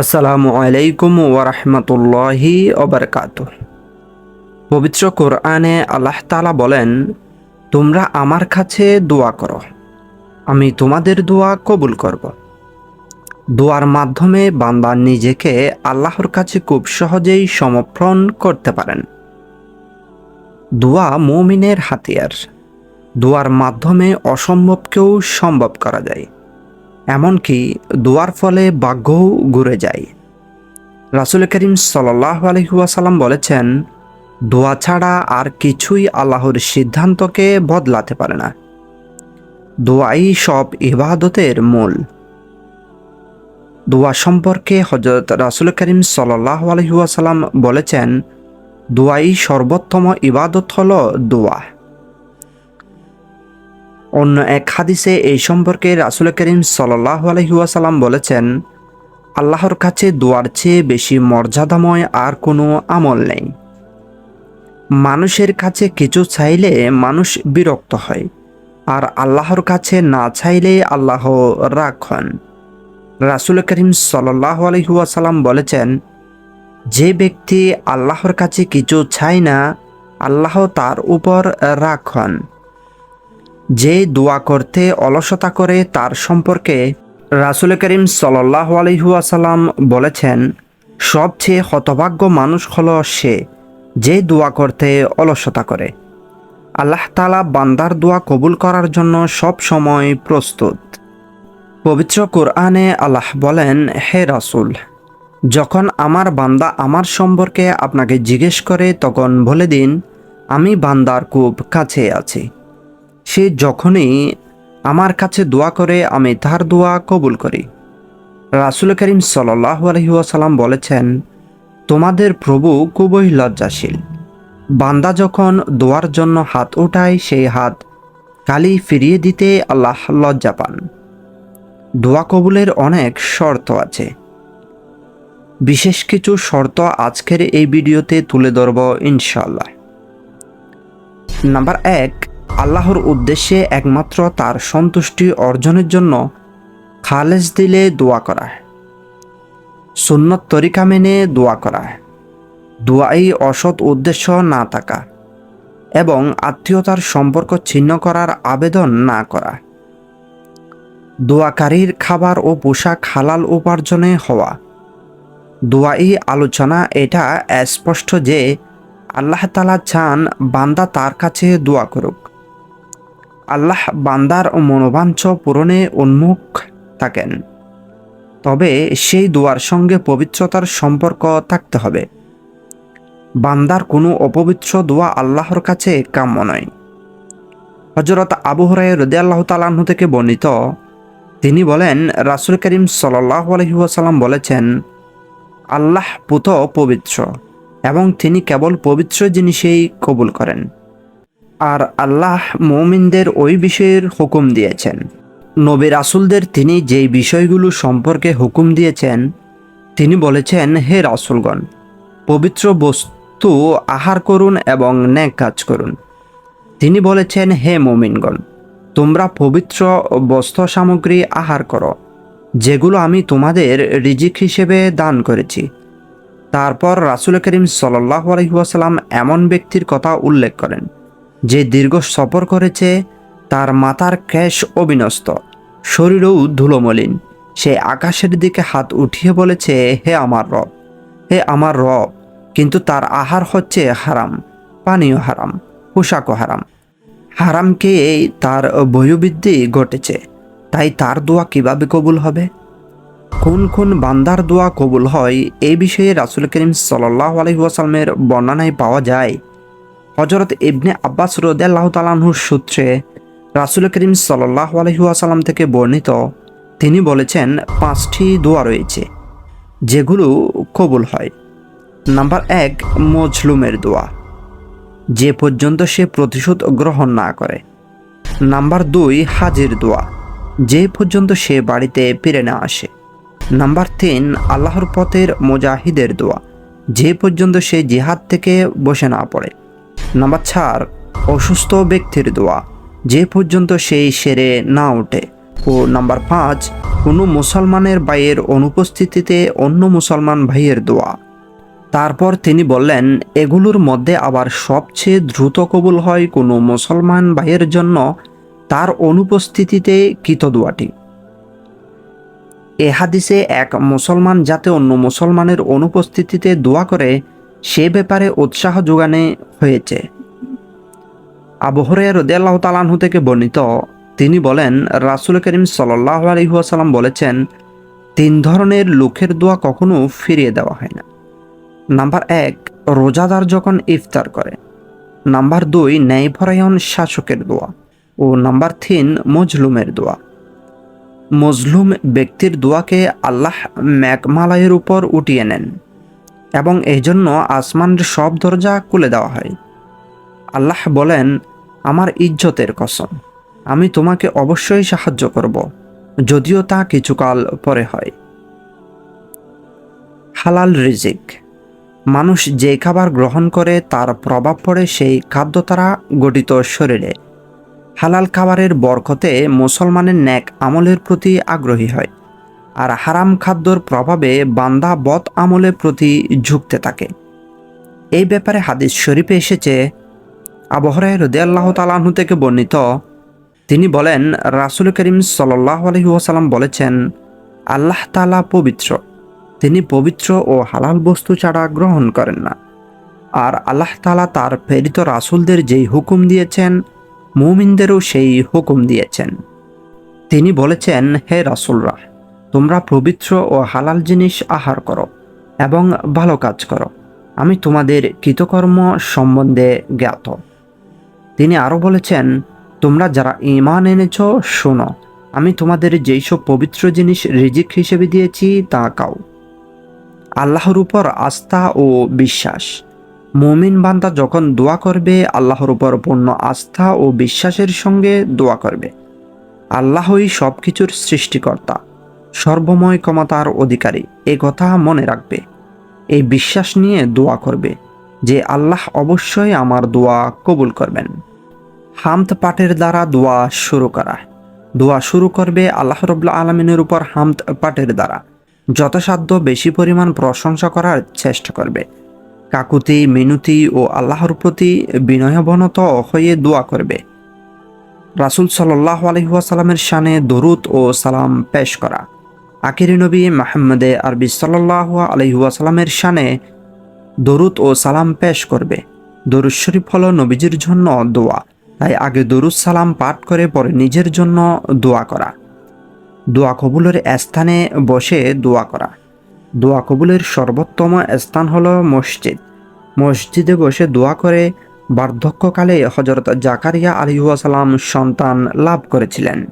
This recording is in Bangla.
আসসালামু আলাইকুম ওরহমতুল্লাহি ওবরকাত। পবিত্র কোরআনে আল্লাহ তালা বলেন, তোমরা আমার কাছে দোয়া করো, আমি তোমাদের দোয়া কবুল করব। দোয়ার মাধ্যমে বান্দা নিজেকে আল্লাহর কাছে খুব সহজেই সমর্পণ করতে পারেন। দোয়া মুমিনের হাতিয়ার। দোয়ার মাধ্যমে অসম্ভবকেও সম্ভব করা যায়। এমনকি দোয়ার ফলে ভাগ্যও ঘুরে যায়। রাসুল করিম সাল্লাহ আলহিহাসাল্লাম বলেছেন, দোয়া ছাড়া আর কিছুই আল্লাহর সিদ্ধান্তকে বদলাতে পারে না। দোয়াই সব ইবাদতের মূল। দোয়া সম্পর্কে হজরত রাসুল করিম সাল্লাহ আলহিহাসাল্লাম বলেছেন, দোয়াই সর্বোত্তম ইবাদত হল দোয়া। অন্য এক হাদিসে এই সম্পর্কে রাসুল করিম সাল্লাহ আলহিউসালাম বলেছেন, আল্লাহর কাছে দোয়ার চেয়ে বেশি মর্যাদাময় আর কোনো আমল নেই। মানুষের কাছে কিছু চাইলে মানুষ বিরক্ত হয়, আর আল্লাহর কাছে না চাইলে আল্লাহ রাগ হন। রাসুল করিম সাল্লাহ আলহিউসালাম বলেছেন, যে ব্যক্তি আল্লাহর কাছে কিছু চায় না, আল্লাহ তার উপর রাগ হন। যে দোয়া করতে অলসতা করে তার সম্পর্কে রাসুল করিম সাল্লাহ আলহিহাসাল্লাম বলেছেন, সবচেয়ে হতভাগ্য মানুষ হল সে যে দোয়া করতে অলসতা করে। আল্লাহ তালা বান্দার দোয়া কবুল করার জন্য সব সময় প্রস্তুত। পবিত্র কোরআনে আল্লাহ বলেন, হে রাসুল, যখন আমার বান্দা আমার সম্পর্কে আপনাকে জিজ্ঞেস করে, তখন বলে দিন, আমি বান্দার খুব কাছে আছি। সে যখনই আমার কাছে দোয়া করে, আমি তার দোয়া কবুল করি। রাসুল করিম সাল্লাহ আলহিউসালাম বলেছেন, তোমাদের প্রভু খুবই লজ্জাশীল। বান্দা যখন দোয়ার জন্য হাত ওঠায় সেই হাত কালি ফিরিয়ে দিতে আল্লাহ লজ্জা পান। দোয়া কবুলের অনেক শর্ত আছে। বিশেষ কিছু শর্ত আজকের এই ভিডিওতে তুলে ধরব ইনশাল্লাহ নাম্বার এক আল্লাহর উদ্দেশ্যে একমাত্র তার সন্তুষ্টি অর্জনের জন্য খালেজ দিলে দোয়া করা সুন্নত তরিকা মেনে দোয়া করা দোয়াই অসৎ উদ্দেশ্য না থাকা এবং আত্মীয়তার সম্পর্ক ছিন্ন করার আবেদন না করা। দোয়াকারীর খাবার ও পোশাক হালাল উপার্জনে হওয়া। দোয়াই আলোচনা এটা স্পষ্ট যে আল্লাহ তালা চান বান্দা তার কাছে দোয়া করুক। আল্লাহ বান্দার মনোবাঞ্ছ পূরণে উন্মুখ থাকেন। তবে সেই দোয়ার সঙ্গে পবিত্রতার সম্পর্ক থাকতে হবে। বান্দার কোনো অপবিত্র দোয়া আল্লাহর কাছে কাম্য নয়। হজরত আবু হরাই রদে আল্লাহ তালাহ থেকে বর্ণিত, তিনি বলেন, রাসুল করিম সাল্লাহ আলহিহাসাল্লাম বলেছেন, আল্লাহ পুত পবিত্র এবং তিনি কেবল পবিত্র জিনিসেই কবুল করেন। আর আল্লাহ মৌমিনদের ওই বিষয়ের হুকুম দিয়েছেন। নবী রাসুলদের তিনি যেই বিষয়গুলো সম্পর্কে হুকুম দিয়েছেন, তিনি বলেছেন, হে রাসুলগণ, পবিত্র বস্তু আহার করুন এবং ন্যাক কাজ করুন। তিনি বলেছেন, হে মমিনগণ, তোমরা পবিত্র বস্ত্র সামগ্রী আহার করো, যেগুলো আমি তোমাদের রিজিক হিসেবে দান করেছি। তারপর রাসুল করিম সাল্লাহ আলহিহাসাল্লাম এমন ব্যক্তির কথা উল্লেখ করেন। যে দীর্ঘ সফর করেছে, তার মাথার ক্যাশ অবিনস্ত, শরীরও ধুলোমলিন। সে আকাশের দিকে হাত উঠিয়ে বলেছে, হে আমার রব, হে আমার রব, কিন্তু তার আহার হচ্ছে হারাম, পানীয় হারাম, পোশাকও হারাম। হারামকে তার বয়োবৃদ্ধি ঘটেছে? তাই তার দোয়া কীভাবে কবুল হবে? কোন কোন বান্দার দোয়া কবুল হয় এই বিষয়ে রাসুল করিম সাল্লাহ আলহিহাসাল্মের বর্ণনায় পাওয়া যায়। হজরত ইবনে আব্বাস রদাল্লাহ তালাহুর সূত্রে রাসুল করিম সাল্লাহ আলহিহাসাল্লাম থেকে বর্ণিত, তিনি বলেছেন, পাঁচটি দোয়া রয়েছে, যেগুলো কবুল হয়। নাম্বার এক, মজলুমের দোয়া, যে পর্যন্ত সে প্রতিশোধ গ্রহণ না করে। নাম্বার দুই, হাজির দোয়া, যে পর্যন্ত সে বাড়িতে ফিরে না আসে। নাম্বার তিন, আল্লাহর পথের মোজাহিদের দোয়া, যে পর্যন্ত সে জিহাদ থেকে বসে না পড়ে। নাম্বার চার, অসুস্থ ব্যক্তির দোয়া। যে পর্যন্ত সেই সেরে না ওঠে। ও নাম্বার পাঁচ, কোনো মুসলমানের ভাইয়ের অনুপস্থিতিতে অন্য মুসলমান ভাইয়ের দোয়া। তারপর তিনি বললেন, এগুলোর মধ্যে আবার সবচেয়ে দ্রুত কবুল হয় কোনো মুসলমান ভাইয়ের জন্য তার অনুপস্থিতিতে কৃত দোয়াটি। এ হাদিসে এক মুসলমান যাতে অন্য মুসলমানের অনুপস্থিতিতে দোয়া করে, সে ব্যাপারে উৎসাহ যোগানে হয়েছে। আবহরের রদিয়াল্লাহ তালাহু থেকে বর্ণিত, তিনি বলেন, রাসুল করিম সাল্লাহ আলহিহাসাল্লাম বলেছেন, তিন ধরনের লোকের দোয়া কখনো ফিরিয়ে দেওয়া হয় না। নাম্বার এক, রোজাদার যখন ইফতার করে। নাম্বার দুই, ন্যায়পরায়ণ শাসকের দোয়া। ও নাম্বার তিন, মজলুমের দোয়া। মজলুম ব্যক্তির দোয়াকে আল্লাহ ম্যাকমালায়ের উপর উঠিয়ে নেন। এবং এই জন্য আসমানের সব দরজা খুলে দেওয়া হয়। আল্লাহ বলেন, আমার ইজ্জতের কসম, আমি তোমাকে অবশ্যই সাহায্য করব, যদিও তা কিছুকাল পরে হয়। হালাল রিজিক। মানুষ যে খাবার গ্রহণ করে, তার প্রভাব পড়ে সেই খাদ্য তারা গঠিত শরীরে। হালাল খাবারের বরকতে মুসলমানের ন্যাক আমলের প্রতি আগ্রহী হয়। আর হারাম খাদ্যর প্রভাবে বান্দা বদ আমলের প্রতি ঝুঁকতে থাকে। এই ব্যাপারে হাদিস শরীফে এসেছে আবহরায় রদে আল্লাহ তালাহু থেকে বর্ণিত, তিনি বলেন, রাসুল করিম সাল্লাহ আলহিহাসাল্লাম বলেছেন, আল্লাহ তালা পবিত্র, তিনি পবিত্র ও হালাল বস্তু ছাড়া গ্রহণ করেন না। আর আল্লাহ তালা তার প্রেরিত রাসুলদের যেই হুকুম দিয়েছেন, মুমিনদেরও সেই হুকুম দিয়েছেন। তিনি বলেছেন, হে রাসুলরা তোমরা পবিত্র ও হালাল জিনিস আহার করো এবং ভালো কাজ করো। আমি তোমাদের কৃতকর্ম সম্বন্ধে জ্ঞাত। তিনি আরও বলেছেন, তোমরা যারা ইমান এনেছ, শোনো। আমি তোমাদের যেই সব পবিত্র জিনিস রিজিক হিসেবে দিয়েছি, তা কাও আল্লাহর উপর আস্থা ও বিশ্বাস। মুমিন বান্দা যখন দোয়া করবে, আল্লাহর উপর পূর্ণ আস্থা ও বিশ্বাসের সঙ্গে দোয়া করবে। আল্লাহই সব কিছুর সৃষ্টিকর্তা। সর্বময় ক্ষমতার অধিকারী, এ কথা মনে রাখবে। এই বিশ্বাস নিয়ে দোয়া করবে যে আল্লাহ অবশ্যই আমার দোয়া কবুল করবেন। হামদ পাঠের দ্বারা দোয়া শুরু করা। দোয়া শুরু করবে আল্লাহ রবুল্লা আলমিনের উপর হামদ পাঠের দ্বারা। যথাসাধ্য বেশি পরিমাণ প্রশংসা করার চেষ্টা করবে। কাকুতি, মিনতি ও আল্লাহর প্রতি বিনয়বনত হয়ে দোয়া করবে। রাসুল সাল্লাহ আলহিহাসাল্লামের শানে দরুদ ও সালাম পেশ করা। আকিরি নবী মাহমদে আরবি সাল্লাহ আলহিহাসাল্লামের শানে দরুদ ও সালাম পেশ করবে। দরুদ শরীফ হল নবীজির জন্য দোয়া। তাই আগে দরুদ সালাম পাঠ করে পরে নিজের জন্য দোয়া করা। দোয়া কবুলের স্থানে বসে দোয়া করা। দোয়া কবুলের সর্বোত্তম স্থান হল মসজিদ। মসজিদে বসে দোয়া করে বার্ধক্যকালে হজরত জাকারিয়া আলিহাসালাম সন্তান লাভ করেছিলেন।